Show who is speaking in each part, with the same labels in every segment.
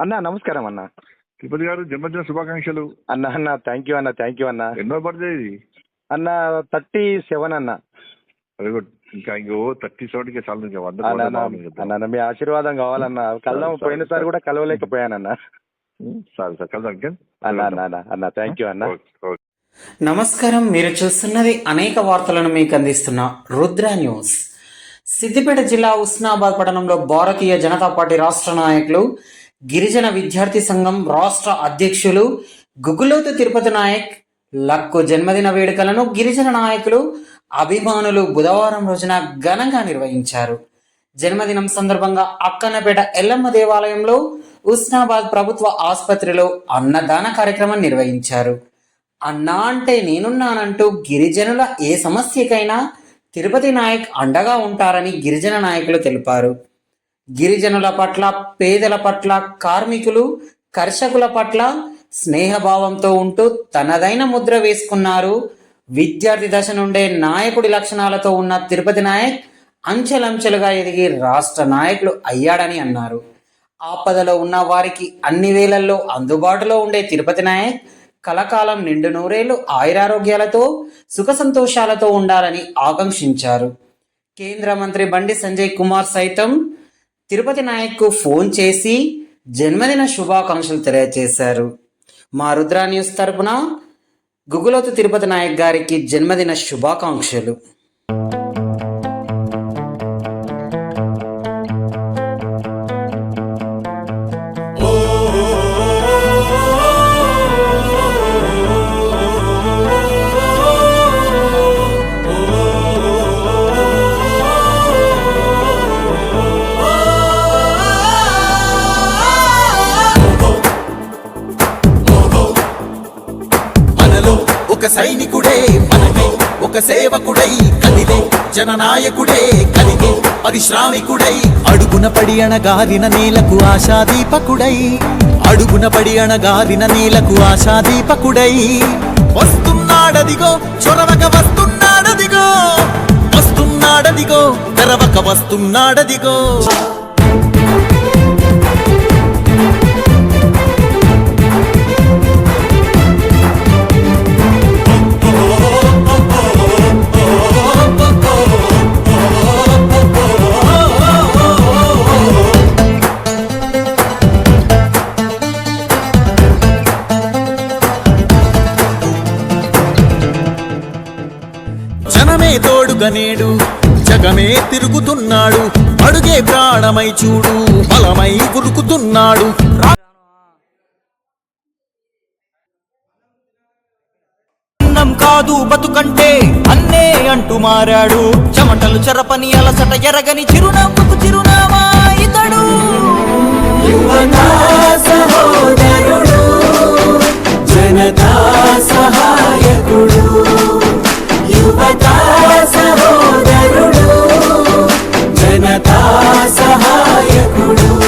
Speaker 1: అన్న నమస్కారం అన్న.
Speaker 2: తిరుపతి గారు జన్మదిన శుభాకాంక్షలు.
Speaker 1: అన్న అన్న థ్యాంక్ యూ అన్న థ్యాంక్ యూ అన్న.
Speaker 2: ఎన్నో బర్త్డే ఇది?
Speaker 1: అన్న థర్టీ సెవెన్ అన్న.
Speaker 2: Very good. ఇంకా ఇంకో థర్టీ సెవెన్ చాలు ఇంకా. వంద
Speaker 1: అన్న, మీ ఆశీర్వాదం కావాలన్న. కలదాం
Speaker 2: సరే,
Speaker 1: పోయినసారి
Speaker 2: సరే.
Speaker 1: కూడా కలవలేకపోయానన్న.
Speaker 2: సరే సార్ కలుద్దాం ఇంకా.
Speaker 1: అన్న అన్న అన్న అన్న థ్యాంక్ యూ అన్న.
Speaker 3: నమస్కారం మీరు చూస్తున్నది అనేక వార్తలను మీకు అందిస్తున్న రుద్ర న్యూస్. సిద్దిపేట జిల్లా ఉస్నాబాద్ పట్టణంలో భారతీయ జనతా పార్టీ రాష్ట్ర నాయకులు గిరిజన విద్యార్థి సంఘం రాష్ట్ర అధ్యక్షులు గుగులోతు తిరుపతి నాయక్ లక్కు జన్మదిన వేడుకలను గిరిజన నాయకులు అభిమానులు బుధవారం రోజున ఘనంగా నిర్వహించారు. జన్మదినం సందర్భంగా అక్కన్నపేట ఎల్లమ్మ దేవాలయంలో ఉస్నాబాద్ ప్రభుత్వ ఆసుపత్రిలో అన్నదాన కార్యక్రమం నిర్వహించారు. అన్నా అంటే నేనున్నానంటూ గిరిజనుల ఏ సమస్యకైనా తిరుపతి నాయక్ అండగా ఉంటారని గిరిజన నాయకులు తెలిపారు. గిరిజనుల పట్ల పేదల పట్ల కార్మికులు కర్షకుల పట్ల స్నేహభావంతో ఉంటూ తనదైన ముద్ర వేసుకున్నారు. విద్యార్థి దశ నుండే నాయకుడి లక్షణాలతో ఉన్న తిరుపతి నాయక్ అంచెలంచెలుగా ఎదిగి రాష్ట్ర నాయకులు అయ్యాడని అన్నారు. ఆపదలో ఉన్న వారికి అన్ని వేళల్లో అందుబాటులో ఉండే తిరుపతి నాయక్ కలకాలం నిండు నూరేళ్ళు ఆయురారోగ్యాలతో సుఖ సంతోషాలతో ఉండాలని ఆకాంక్షించారు. కేంద్ర మంత్రి బండి సంజయ్ కుమార్ సైతం తిరుపతి నాయక్కు ఫోన్ చేసి జన్మదిన శుభాకాంక్షలు తెలియజేశారు. మా రుద్రా న్యూస్ తరపున గుగులోతు తిరుపతి నాయక్ గారికి జన్మదిన శుభాకాంక్షలు.
Speaker 4: ఒక సైనికుడే మనమే ఒక సేవకుడై కలిగే జననాయకుడే కలిగే పరిశ్రామికుడై. అడుగున పడి అణగారిన నేలకు ఆశాదీపకుడై అడుగున పడి అణగారిన నేలకు ఆశాదీపకుడై. వస్తున్నాడదిగో చొరవక వస్తున్నాడదిగో వస్తున్నాడదిగో తెరవక వస్తున్నాడదిగో. నేడు జగమే తిరుగుతున్నాడు. అడుగే ప్రాణమై చూడు. బలమై ఉరుకుతున్నాడు. కాదు బతుకంటే అన్నే అంటూ మారాడు. చెమటలు చెరపని అలసట ఎరగని చిరునవ్వుకు చిరునామా ఇతడు. సహాయకుడు.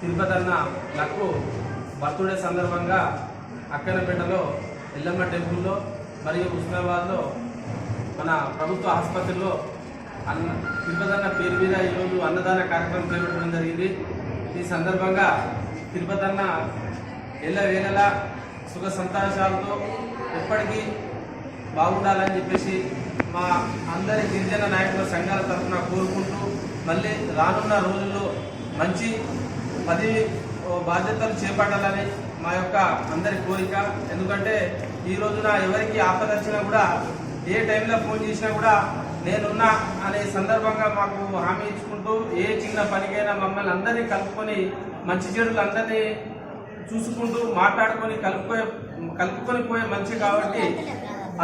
Speaker 5: తిరుపతి అన్న నాకు బర్త్డే సందర్భంగా అక్కనపేటలో ఎల్లమ్మ టెంపుల్లో మరియు హుస్నాబాద్లో మన ప్రభుత్వ ఆసుపత్రిలో అన్న తిరుపతి అన్న పేరు మీద ఈరోజు అన్నదాన కార్యక్రమం చేపట్టడం జరిగింది. ఈ సందర్భంగా తిరుపతి అన్న ఎల్ల వేళలా సుఖ సంతోషాలతో ఎప్పటికీ బాగుండాలని చెప్పేసి మా అందరి గిరిజన నాయకుల సంఘాల తరఫున కోరుకుంటూ మళ్ళీ రానున్న రోజుల్లో మంచి పది బాధ్యతలు చేపట్టాలని మా యొక్క అందరి కోరిక. ఎందుకంటే ఈ రోజున ఎవరికి ఆపద వచ్చినా కూడా ఏ టైంలో ఫోన్ చేసినా కూడా నేనున్నా అనే సందర్భంగా మాకు హామీ ఇచ్చుకుంటూ ఏ చిన్న పనికైనా మమ్మల్ని అందరినీ కలుపుకొని మంచి చెడులు అందరినీ చూసుకుంటూ మాట్లాడుకొని కలుపుకొని కలుపుకొని పోయే మంచి కాబట్టి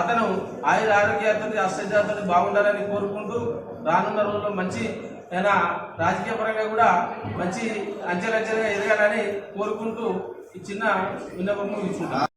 Speaker 5: అతను ఆయుర ఆరోగ్యాలతో అష్టజాతలు బాగుండాలని కోరుకుంటూ రానున్న రోజుల్లో మంచి ఆయన రాజకీయ పరంగా కూడా మంచి అంచెలంచెలుగా ఎదగాలని కోరుకుంటూ ఈ చిన్న విన్నపము ఇచ్చుకుంటాను